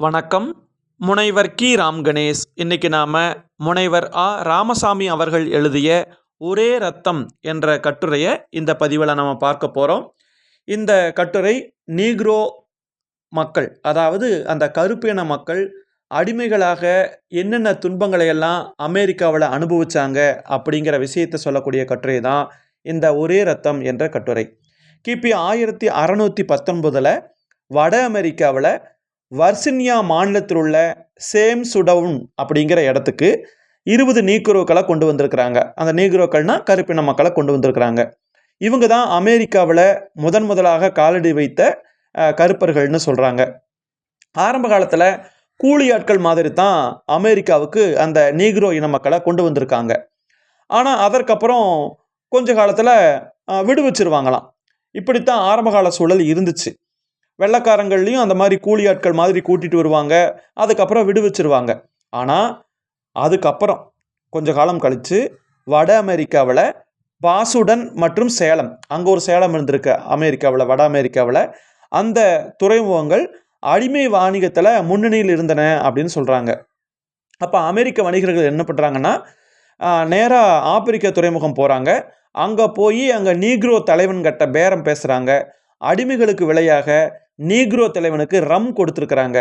வணக்கம். முனைவர் கி. ராம் கணேஷ். இன்னைக்கு நாம் முனைவர் ஆ. ராமசாமி அவர்கள் எழுதிய ஒரே ரத்தம் என்ற கட்டுரையை இந்த பதிவில் நம்ம பார்க்க போகிறோம் இந்த கட்டுரை நீக்ரோ மக்கள் அதாவது அந்த கருப்பின மக்கள் அடிமைகளாக என்னென்ன துன்பங்களை எல்லாம் அமெரிக்காவில் அனுபவிச்சாங்க அப்படிங்கிற விஷயத்தை சொல்லக்கூடிய கட்டுரை தான் இந்த ஒரே ரத்தம் என்ற கட்டுரை. கிபி ஆயிரத்தி அறநூற்றி பத்தொன்பதில் வட அமெரிக்காவில் வர்சினியா மாநிலத்தில் உள்ள சேம் சுடவுன் அப்படிங்கிற இடத்துக்கு இருபது நீக்ரோக்களை கொண்டு வந்திருக்கிறாங்க. அந்த நீக்ரோக்கள்னால் கருப்பின மக்களை கொண்டு வந்திருக்கிறாங்க. இவங்க தான் அமெரிக்காவில் முதன் முதலாக காலடி வைத்த கருப்பர்கள்னு சொல்கிறாங்க ஆரம்ப காலத்தில் கூலி ஆட்கள் மாதிரி தான் அமெரிக்காவுக்கு அந்த நீக்ரோ இன மக்களை கொண்டு வந்திருக்காங்க. ஆனால் அதற்கப்புறம் கொஞ்ச காலத்தில் விடுவிச்சிருவாங்களாம். இப்படித்தான் ஆரம்பகால சூழல் இருந்துச்சு. வெள்ளக்காரங்கள்லையும் அந்த மாதிரி கூலி ஆட்கள் மாதிரி கூட்டிட்டு வருவாங்க. அதுக்கப்புறம் விடுவிச்சிருவாங்க. ஆனால் அதுக்கப்புறம் கொஞ்ச காலம் கழித்து வட அமெரிக்காவில் பாசுடன் மற்றும் சேலம் அங்கே ஒரு சேலம் இருந்திருக்கு அமெரிக்காவில் வட அமெரிக்காவில். அந்த துறைமுகங்கள் அடிமை வாணிகத்தில் முன்னணியில் இருந்தன அப்படின்னு சொல்கிறாங்க அப்போ அமெரிக்க வணிகர்கள் என்ன பண்ணுறாங்கன்னா நேராக ஆப்பிரிக்க துறைமுகம் போகிறாங்க அங்கே போய் அங்கே நீக்ரோ தலைவன்கிட்ட பேரம் பேசுகிறாங்க அடிமைகளுக்கு விலையாக நீக்ரோ தலைவனுக்கு ரம் கொடுத்துருக்குறாங்க.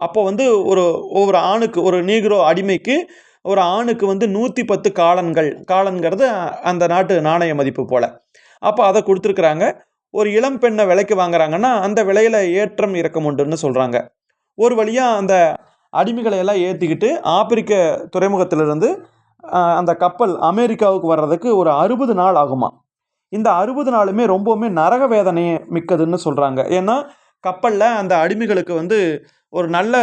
அப்போ வந்து ஒரு ஒவ்வொரு ஆணுக்கு ஒரு நீக்ரோ அடிமைக்கு ஒரு ஆணுக்கு வந்து நூற்றி பத்து காலன்கள் காலன்கிறது அந்த நாட்டு நாணய மதிப்பு போல். அப்போ அதை கொடுத்துருக்குறாங்க. ஒரு இளம் பெண்ணை விலைக்கு வாங்குறாங்கன்னா அந்த விலையில் ஏற்றம் இறக்கம் உண்டுன்னு சொல்கிறாங்க ஒரு வழியாக அந்த அடிமைகளை எல்லாம் ஏற்றிக்கிட்டு ஆப்பிரிக்க துறைமுகத்திலிருந்து அந்த கப்பல் அமெரிக்காவுக்கு வர்றதுக்கு ஒரு அறுபது நாள் ஆகுமா. இந்த அறுபது நாளுமே ரொம்பவுமே நரக வேதனை மிக்கதுன்னு சொல்கிறாங்க ஏன்னா கப்பலில் அந்த அடிமைகளுக்கு வந்து ஒரு நல்ல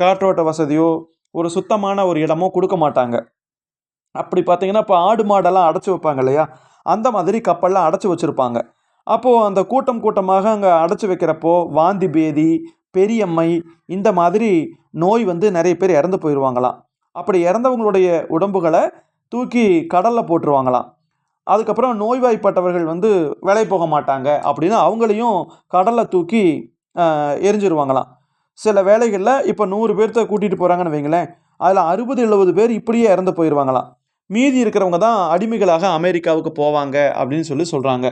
காற்றோட்ட வசதியோ ஒரு சுத்தமான ஒரு இடமோ கொடுக்க மாட்டாங்க. அப்படி பார்த்தீங்கன்னா இப்போ ஆடு மாடெல்லாம் அடைச்சி வைப்பாங்க இல்லையா? அந்த மாதிரி கப்பல்லாம் அடைச்சி வச்சுருப்பாங்க. அப்போது அந்த கூட்டம் கூட்டமாக அங்கே அடைச்சி வைக்கிறப்போ வாந்தி பேதி பெரியம்மை இந்த மாதிரி நோய் வந்து நிறைய பேர் இறந்து போயிடுவாங்களாம் அப்படி இறந்தவங்களுடைய உடம்புகளை தூக்கி கடலில் போட்டுருவாங்களாம். அதுக்கப்புறம் நோய்வாய்ப்பட்டவர்கள் வந்து வேலை போக மாட்டாங்க அப்படின்னு அவங்களையும் கடலில் தூக்கி எரிஞ்சிருவாங்களாம். சில வேலைகளில் இப்போ நூறு பேர்த்த கூட்டிகிட்டு போகிறாங்கன்னு வைங்களேன் அதில் அறுபது எழுபது பேர் இப்படியே இறந்து போயிடுவாங்களாம் மீதி இருக்கிறவங்க தான் அடிமைகளாக அமெரிக்காவுக்கு போவாங்க அப்படின்னு சொல்லி சொல்கிறாங்க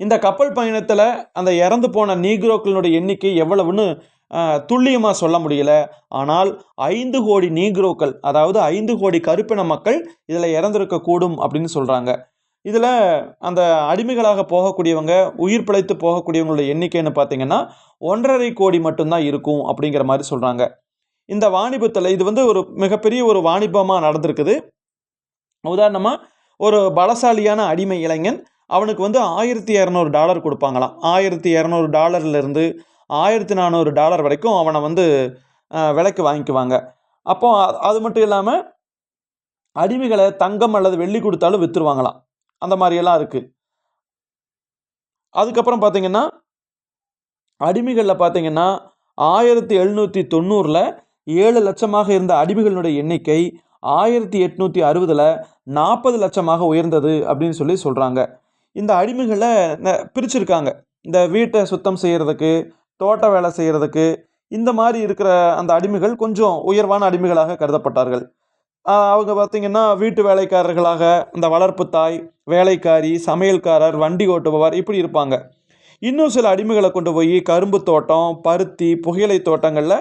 இந்த கப்பல் பயணத்தில் அந்த இறந்து போன நீக்ரோக்களினுடைய எண்ணிக்கை எவ்வளவுன்னு துல்லியமாக சொல்ல முடியல. ஆனால் ஐந்து கோடி நீக்ரோக்கள் அதாவது ஐந்து கோடி கருப்பின மக்கள் இதில் இறந்திருக்கக்கூடும் அப்படின்னு சொல்கிறாங்க இதில் அந்த அடிமைகளாக போகக்கூடியவங்க உயிர் பிழைத்து போகக்கூடியவங்களோட எண்ணிக்கைன்னு பார்த்தீங்கன்னா ஒன்றரை கோடி மட்டும்தான் இருக்கும் அப்படிங்கிற மாதிரி சொல்கிறாங்க இந்த வாணிபத்தில் இது வந்து ஒரு மிகப்பெரிய ஒரு வாணிபமாக நடந்திருக்குது. உதாரணமாக ஒரு பலசாலியான அடிமை இளைஞன் அவனுக்கு வந்து ஆயிரத்தி இரநூறு டாலர் கொடுப்பாங்களாம். ஆயிரத்தி இரநூறு டாலர்லேருந்து ஆயிரத்தி நானூறு டாலர் வரைக்கும் அவனை வந்து விலைக்கு வாங்கிக்குவாங்க. அப்போ அது மட்டும் இல்லாமல் அடிமைகளை தங்கம் அல்லது வெள்ளி கொடுத்தாலும் விற்றுருவாங்களாம் அந்த மாதிரியெல்லாம் இருக்குது அதுக்கப்புறம் பார்த்தீங்கன்னா அடிமைகளில் பார்த்தீங்கன்னா ஆயிரத்தி எழுநூற்றி தொண்ணூறில் ஏழு லட்சமாக இருந்த அடிமைகளினுடைய எண்ணிக்கை ஆயிரத்தி எட்நூற்றி அறுபதில் நாற்பது லட்சமாக உயர்ந்தது அப்படின்னு சொல்லி சொல்கிறாங்க இந்த அடிமைகளை ந- பிரிச்சிருக்காங்க. இந்த வீட்டை சுத்தம் செய்கிறதுக்கு தோட்ட வேலை செய்கிறதுக்கு இந்த மாதிரி இருக்கிற அந்த அடிமைகள் கொஞ்சம் உயர்வான அடிமைகளாக கருதப்பட்டார்கள். அவங்க பார்த்திங்கன்னா வீட்டு வேலைக்காரர்களாக இந்த வளர்ப்பு தாய் வேலைக்காரி சமையல்காரர் வண்டி ஓட்டுபவர் இப்படி இருப்பாங்க. இன்னும் சில அடிமைகளை கொண்டு போய் கரும்பு தோட்டம் பருத்தி புகையிலை தோட்டங்களில்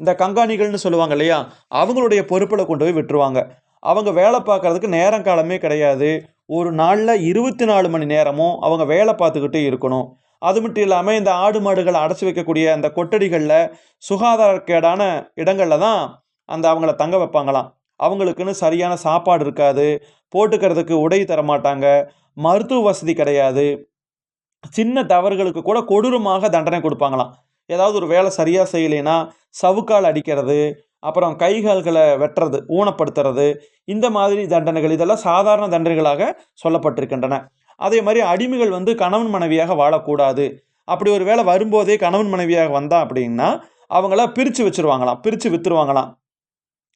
இந்த கங்காணிகள்னு சொல்லுவாங்க இல்லையா அவங்களுடைய பொறுப்பில் கொண்டு போய் விட்டுருவாங்க. அவங்க வேலை பார்க்கறதுக்கு நேரம் காலமே கிடையாது. ஒரு நாளில் இருபத்தி நாலு மணி நேரமும் அவங்க வேலை பார்த்துக்கிட்டே இருக்கணும். அது மட்டும் இல்லாமல் இந்த ஆடு மாடுகளை அடைச்சி வைக்கக்கூடிய அந்த கொட்டடிகளில் சுகாதாரக்கேடான இடங்களில் தான் அந்த அவங்கள தங்க வைப்பாங்களாம். அவங்களுக்குன்னு சரியான சாப்பாடு இருக்காது போட்டுக்கிறதுக்கு உடை தரமாட்டாங்க மருத்துவ வசதி கிடையாது. சின்ன தவறுகளுக்கு கூட கொடூரமாக தண்டனை கொடுப்பாங்களாம். ஏதாவது ஒரு வேலை சரியாக செய்யலைன்னா சவுக்கால் அடிக்கிறது அப்புறம் கைகால்களை வெட்டுறது ஊனப்படுத்துறது இந்த மாதிரி தண்டனைகள் இதெல்லாம் சாதாரண தண்டனைகளாக சொல்லப்பட்டிருக்கின்றன. அதே மாதிரி அடிமைகள் வந்து கணவன் மனைவியாக வாழக்கூடாது. அப்படி ஒரு வேளை வரும்போதே கணவன் மனைவியாக வந்தா அப்படின்னா அவங்கள பிரித்து வச்சிருவாங்களாம் பிரித்து விற்றுருவாங்களாம்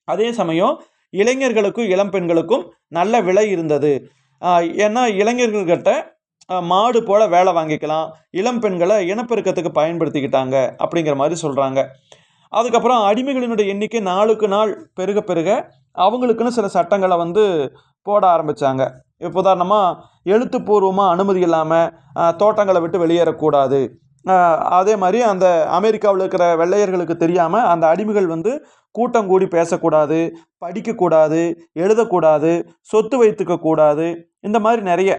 அதே சமயம் இளைஞர்களுக்கும் இளம் பெண்களுக்கும் நல்ல விலை இருந்தது. ஏன்னா இளைஞர்கள்கிட்ட மாடு போல் வேலை வாங்கிக்கலாம் இளம் பெண்களை இனப்பெருக்கத்துக்கு பயன்படுத்திக்கிட்டாங்க அப்படிங்கிற மாதிரி சொல்கிறாங்க அதுக்கப்புறம் அடிமைகளினுடைய எண்ணிக்கை நாளுக்கு நாள் பெருக பெருக அவங்களுக்குன்னு சில சட்டங்களை வந்து போட ஆரம்பித்தாங்க இப்போ உதாரணமாக எழுத்துப்பூர்வமாக அனுமதி இல்லாமல் தோட்டங்களை விட்டு வெளியேறக்கூடாது. அதே மாதிரி அந்த அமெரிக்காவில் இருக்கிற வெள்ளையர்களுக்கு தெரியாமல் அந்த அடிமைகள் வந்து கூட்டம் கூடி பேசக்கூடாது படிக்கக்கூடாது எழுதக்கூடாது சொத்து வைத்துக்க கூடாது இந்த மாதிரி நிறைய.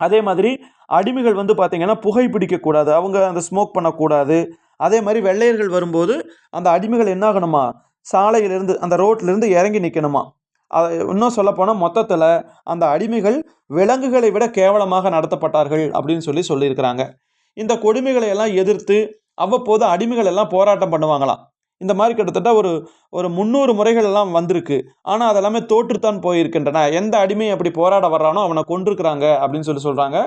அதே மாதிரி அடிமைகள் வந்து பார்த்திங்கன்னா புகை பிடிக்கக்கூடாது அவங்க அந்த ஸ்மோக் பண்ணக்கூடாது. அதே மாதிரி வெள்ளையர்கள் வரும்போது அந்த அடிமைகள் என்ன ஆகணுமா சாலையிலிருந்து அந்த ரோட்லேருந்து இறங்கி நிற்கணுமா இன்னும் சொல்லப்போனால் மொத்தத்தில் அந்த அடிமைகள் விலங்குகளை விட கேவலமாக நடத்தப்பட்டார்கள் அப்படின்னு சொல்லி சொல்லியிருக்கிறாங்க. இந்த கொடுமைகளை எல்லாம் எதிர்த்து அவ்வப்போது அடிமைகள் எல்லாம் போராட்டம் பண்ணுவாங்களாம். இந்த மாதிரி கிட்டத்தட்ட ஒரு ஒரு முந்நூறு முறைகள் எல்லாம் வந்திருக்கு. ஆனால் அதெல்லாமே தோற்றுத்தான் போயிருக்கின்றன. எந்த அடிமை அப்படி போராட வர்றானோ அவனை கொண்டிருக்கிறாங்க அப்படின்னு சொல்லி சொல்கிறாங்க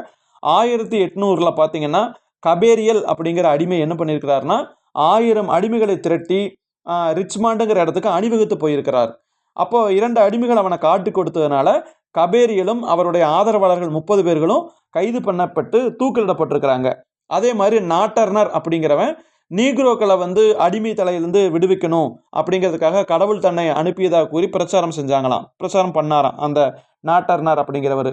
ஆயிரத்தி எட்நூறில் பார்த்தீங்கன்னா கபேரியல் அப்படிங்கிற அடிமை என்ன பண்ணியிருக்கிறாருன்னா ஆயிரம் அடிமைகளை திரட்டி ரிச்மாண்டுங்கிற இடத்துக்கு அணிவகுத்து போயிருக்கிறார். அப்போ இரண்டு அடிமைகள் அவனை காட்டு கொடுத்ததுனால கபேரியலும் அவருடைய ஆதரவாளர்கள் முப்பது பேர்களும் கைது பண்ணப்பட்டு தூக்கிலிடப்பட்டிருக்கிறாங்க. அதே மாதிரி நாட்டர்னர் அப்படிங்கிறவன் நீக்ரோக்களை வந்து அடிமை தலையிலிருந்து விடுவிக்கணும் அப்படிங்கிறதுக்காக கடவுள் தன்னை அனுப்பியதாக கூறி பிரச்சாரம் செஞ்சாங்களாம். பிரச்சாரம் பண்ணாராம் அந்த நாட்டர்னர் அப்படிங்கிறவர்.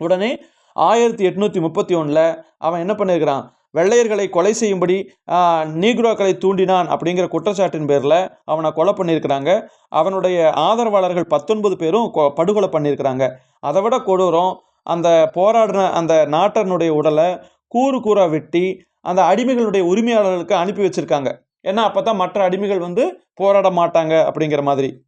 உடனே ஆயிரத்தி எட்நூற்றி முப்பத்தி ஒன்றில் அவன் என்ன பண்ணியிருக்கிறான் வெள்ளையர்களை கொலை செய்யும்படி நீக்ரோக்களை தூண்டினான் அப்படிங்கிற குற்றச்சாட்டின் பேரில் அவனை கொலை பண்ணியிருக்கிறாங்க. அவனுடைய ஆதரவாளர்கள் பத்தொன்பது பேரும் கொ- படுகொலை பண்ணியிருக்கிறாங்க. அதை விட கொடூரம் அந்த போராடின அந்த நாட்டனுடைய உடலை கூறு கூறாக வெட்டி அந்த அடிமைகளுடைய உரிமையாளர்களுக்கு அனுப்பி வச்சுருக்காங்க. ஏன்னா அப்போ தான் மற்ற அடிமைகள் வந்து போராட மாட்டாங்க அப்படிங்கிற மாதிரி.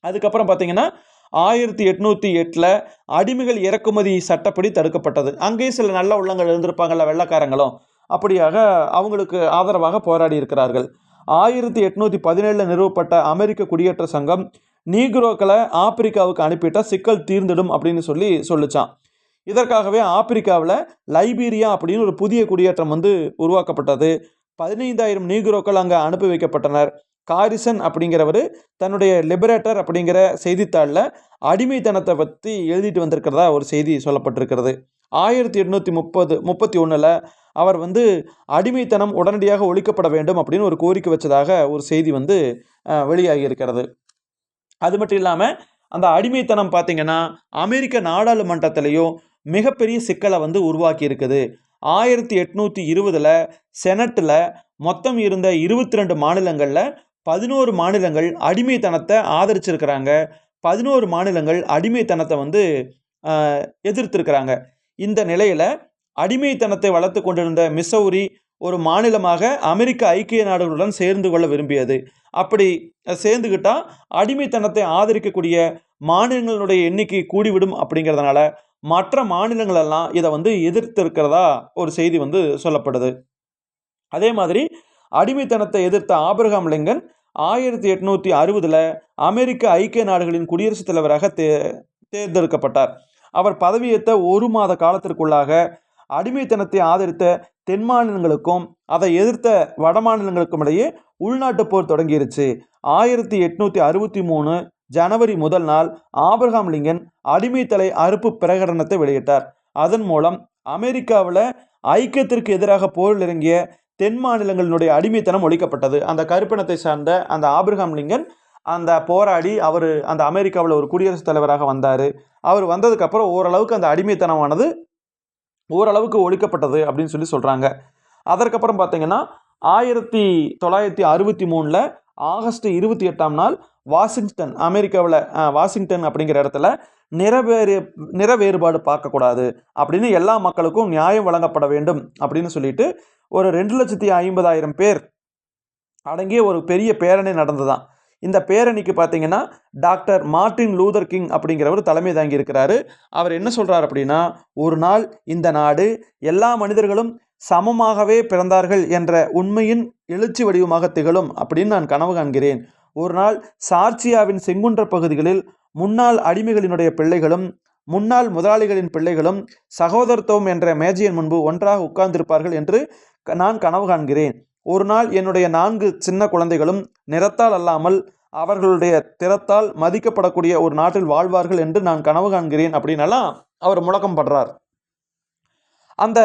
அதுக்கப்புறம் பார்த்தீங்கன்னா ஆயிரத்தி எட்நூற்றி எட்டில் அடிமைகள் இறக்குமதி சட்டப்படி தடுக்கப்பட்டது. அங்கேயும் சில நல்ல உள்ளங்கள் இருந்திருப்பாங்கள்ல வெள்ளைக்காரங்களும். அப்படியாக அவங்களுக்கு ஆதரவாக போராடி இருக்கிறார்கள். ஆயிரத்தி எட்நூற்றி பதினேழில் நிறுவப்பட்ட அமெரிக்க குடியேற்ற சங்கம் நீக்ரோக்களை ஆப்பிரிக்காவுக்கு அனுப்பிட்டால் சிக்கல் தீர்ந்திடும் அப்படின்னு சொல்லி சொல்லிச்சான் இதற்காகவே ஆப்பிரிக்காவில் லைபீரியா அப்படின்னு ஒரு புதிய குடியேற்றம் வந்து உருவாக்கப்பட்டது. பதினைந்தாயிரம் நீக்ரோக்கள் அங்கே அனுப்பி வைக்கப்பட்டனர். காரிசன் அப்படிங்கிறவர் தன்னுடைய லிபரேட்டர் அப்படிங்கிற செய்தித்தாளில் அடிமைத்தனத்தை பற்றி எழுதிட்டு வந்திருக்கிறதா ஒரு செய்தி சொல்லப்பட்டிருக்கிறது. ஆயிரத்தி எட்நூற்றி முப்பது முப்பத்தி ஒன்றில் அவர் வந்து அடிமைத்தனம் உடனடியாக ஒழிக்கப்பட வேண்டும் அப்படின்னு ஒரு கோரிக்கை வச்சதாக ஒரு செய்தி வந்து வெளியாகி இருக்கிறது அது மட்டும் இல்லாமல் அந்த அடிமைத்தனம் பார்த்தீங்கன்னா அமெரிக்க நாடாளுமன்றத்திலையும் மிகப்பெரிய சிக்கலை வந்து உருவாக்கி இருக்குது ஆயிரத்தி எட்நூற்றி இருபதில் செனட்டில் மொத்தம் இருந்த இருபத்தி ரெண்டு மாநிலங்களில் பதினோரு மாநிலங்கள் அடிமைத்தனத்தை ஆதரிச்சிருக்கிறாங்க. பதினோரு மாநிலங்கள் அடிமைத்தனத்தை வந்து எதிர்த்திருக்கிறாங்க. இந்த நிலையில் அடிமைத்தனத்தை வளர்த்து கொண்டிருந்த மிசௌரி ஒரு மாநிலமாக அமெரிக்க ஐக்கிய நாடுகளுடன் சேர்ந்து கொள்ள விரும்பியது. அப்படி சேர்ந்துக்கிட்டால் அடிமைத்தனத்தை ஆதரிக்கக்கூடிய மாநிலங்களுடைய எண்ணிக்கை கூடிவிடும் அப்படிங்கிறதுனால மற்ற மாநிலங்களெல்லாம் இதை வந்து எதிர்த்திருக்கிறதா ஒரு செய்தி வந்து சொல்லப்படுது. அதே மாதிரி அடிமைத்தனத்தை எதிர்த்த ஆபிரகாம் லிங்கன் ஆயிரத்தி எட்நூற்றி அறுபதில் அமெரிக்க ஐக்கிய நாடுகளின் குடியரசுத் தலைவராக தே தேர்ந்தெடுக்கப்பட்டார். அவர் பதவியேற்ற ஒரு மாத காலத்திற்குள்ளாக அடிமைத்தனத்தை ஆதரித்த தென் மாநிலங்களுக்கும் அதை எதிர்த்த வட மாநிலங்களுக்கும் இடையே உள்நாட்டு போர் தொடங்கிருச்சு. ஆயிரத்தி எட்நூற்றி அறுபத்தி மூணு ஜனவரி முதல் நாள் ஆபிரகாம் லிங்கன் அடிமைத்தலை அறுப்பு பிரகடனத்தை வெளியிட்டார். அதன் மூலம் அமெரிக்காவில் ஐக்கியத்திற்கு எதிராக போரில் இறங்கிய தென் மாநிலங்களினுடைய அடிமைத்தனம் ஒழிக்கப்பட்டது. அந்த கருப்பினத்தை சார்ந்த அந்த ஆபிரகாம் லிங்கன் அந்த போராடி அவர் அந்த அமெரிக்காவில் ஒரு குடியரசுத் தலைவராக வந்தார். அவர் வந்ததுக்கப்புறம் ஓரளவுக்கு அந்த அடிமைத்தனமானது ஓரளவுக்கு ஒழிக்கப்பட்டது அப்படின்னு சொல்லி சொல்கிறாங்க அதற்கப்புறம் பார்த்தீங்கன்னா ஆயிரத்தி தொள்ளாயிரத்தி அறுபத்தி மூணில் ஆகஸ்ட் இருபத்தி எட்டாம் நாள் வாஷிங்டன் அமெரிக்காவில் வாஷிங்டன் அப்படிங்கிற இடத்துல நிறவேறு நிற வேறுபாடு பார்க்கக்கூடாது அப்படின்னு எல்லா மக்களுக்கும் நியாயம் வழங்கப்பட வேண்டும் அப்படின்னு சொல்லிட்டு ஒரு ரெண்டு லட்சத்தி ஐம்பதாயிரம் பேர் அடங்கிய ஒரு பெரிய பேரணி நடந்ததாம் இந்த பேரணிக்கு பார்த்தீங்கன்னா டாக்டர் மார்ட்டின் லூதர் கிங் அப்படிங்கிறவர் தலைமை தாங்கி இருக்கிறாரு. அவர் என்ன சொல்கிறார் அப்படின்னா ஒரு நாள் இந்த நாடு எல்லா மனிதர்களும் சமமாகவே பிறந்தார்கள் என்ற உண்மையின் எழுச்சி வடிவமாக திகழும் அப்படின்னு நான் கனவு காண்கிறேன். ஒரு நாள் சார்ச்சியாவின் செங்குன்ற பகுதிகளில் முன்னாள் அடிமைகளினுடைய பிள்ளைகளும் முன்னாள் முதலாளிகளின் பிள்ளைகளும் சகோதரத்துவம் என்ற மேஜையின் முன்பு ஒன்றாக உட்கார்ந்திருப்பார்கள் என்று நான் கனவு காண்கிறேன். ஒரு நாள் என்னுடைய நான்கு சின்ன குழந்தைகளும் நிறத்தால் அல்லாமல் அவர்களுடைய திறத்தால் மதிக்கப்படக்கூடிய ஒரு நாட்டில் வாழ்வார்கள் என்று நான் கனவு காண்கிறேன் அப்படின்னெல்லாம் அவர் முழக்கம் படுறார். அந்த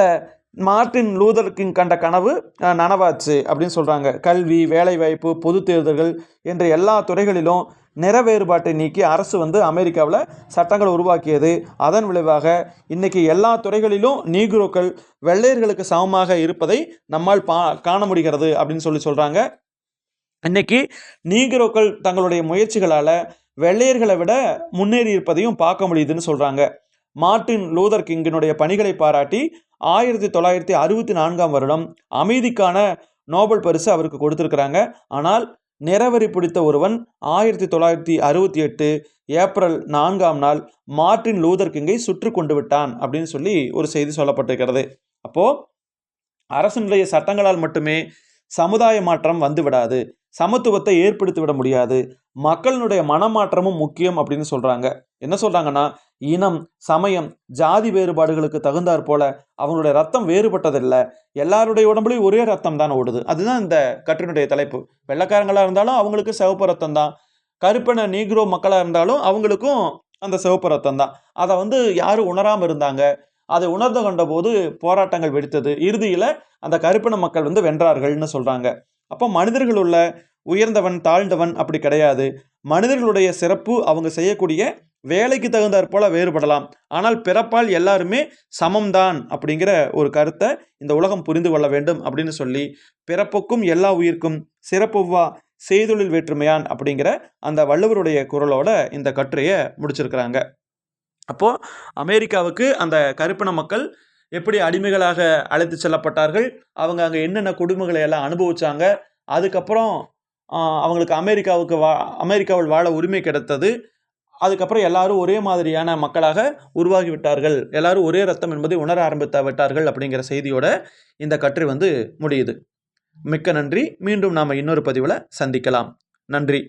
மார்ட்டின் லூதர் கிங் கண்ட கனவு நனவாச்சு அப்படின்னு சொல்கிறாங்க கல்வி வேலைவாய்ப்பு பொது தேர்தல்கள் என்ற எல்லா துறைகளிலும் நிற வேறுபாட்டை நீக்கி அரசு வந்து அமெரிக்காவில் சட்டங்களை உருவாக்கியது. அதன் விளைவாக இன்றைக்கி எல்லா துறைகளிலும் நீக்ரோக்கள் வெள்ளையர்களுக்கு சமமாக இருப்பதை நம்மால் பா காண முடிகிறது அப்படின்னு சொல்லி சொல்கிறாங்க இன்றைக்கி நீக்ரோக்கள் தங்களுடைய முயற்சிகளால் வெள்ளையர்களை விட முன்னேறி இருப்பதையும் பார்க்க முடியுதுன்னு சொல்கிறாங்க மார்ட்டின் லூதர் கிங்கினுடைய பணிகளை பாராட்டி ஆயிரத்தி தொள்ளாயிரத்தி அறுபத்தி நான்காம் வருடம் அமைதிக்கான நோபல் பரிசு அவருக்கு கொடுத்துருக்குறாங்க. ஆனால் நிறவரி பிடித்த ஒருவன் ஆயிரத்தி தொள்ளாயிரத்தி அறுபத்தி எட்டு ஏப்ரல் நான்காம் நாள் மார்ட்டின் லூதர் கிங்கை சுற்று கொண்டு விட்டான் அப்படின்னு சொல்லி ஒரு செய்தி சொல்லப்பட்டிருக்கிறது. அப்போது அரசனுடைய சட்டங்களால் மட்டுமே சமுதாய மாற்றம் வந்து விடாது சமத்துவத்தை ஏற்படுத்தி விட முடியாது மக்களினுடைய மனமாற்றமும் முக்கியம் அப்படின்னு சொல்கிறாங்க என்ன சொல்கிறாங்கன்னா இனம் சமயம் ஜாதி வேறுபாடுகளுக்கு தகுந்தாற் போல அவங்களுடைய ரத்தம் வேறுபட்டதில்லை. எல்லாருடைய உடம்புலையும் ஒரே ரத்தம் தான் ஓடுது. அதுதான் இந்த கட்டினுடைய தலைப்பு. வெள்ளைக்காரங்களாக இருந்தாலும் அவங்களுக்கு சிவப்பு ரத்தம் தான். கருப்பின நீக்ரோ மக்களாக இருந்தாலும் அவங்களுக்கும் அந்த சிவப்பு ரத்தம் தான். அதை வந்து யாரும் உணராமல் இருந்தாங்க? அதை உணர்ந்து கொண்ட போது போராட்டங்கள் வெடித்தது. இறுதியில் அந்த கருப்பின மக்கள் வந்து வென்றார்கள்னு சொல்கிறாங்க அப்போ மனிதர்கள் உள்ள உயர்ந்தவன் தாழ்ந்தவன் அப்படி கிடையாது. மனிதர்களுடைய சிறப்பு அவங்க செய்யக்கூடிய வேலைக்கு தகுந்தாற் போல வேறுபடலாம். ஆனால் பிறப்பால் எல்லாருமே சமம்தான் அப்படிங்கிற ஒரு கருத்தை இந்த உலகம் புரிந்து கொள்ள வேண்டும் அப்படின்னு சொல்லி பிறப்புக்கும் எல்லா உயிர்க்கும் சிறப்புவா செய்தொழில் வேற்றுமையான் அப்படிங்கிற அந்த வள்ளுவருடைய குரலோட இந்த கட்டுரையை முடிச்சிருக்கிறாங்க. அப்போது அமெரிக்காவுக்கு அந்த கருப்பின மக்கள் எப்படி அடிமைகளாக அழைத்து செல்லப்பட்டார்கள்? அவங்க அங்கே என்னென்ன கொடுமைகளை எல்லாம் அனுபவிச்சாங்க? அதுக்கப்புறம் அவங்களுக்கு அமெரிக்காவுக்கு வா அமெரிக்காவில் வாழ உரிமை கிடைத்தது. அதுக்கப்புறம் எல்லாரும் ஒரே மாதிரியான மக்களாக உருவாகிவிட்டார்கள். எல்லாரும் ஒரே ரத்தம் என்பதை உணர ஆரம்பித்து விட்டார்கள் அப்படிங்கிற செய்தியோட இந்த கட்டுரை வந்து முடியுது. மிக்க நன்றி. மீண்டும் நாம் இன்னொரு பதிவில் சந்திக்கலாம். நன்றி.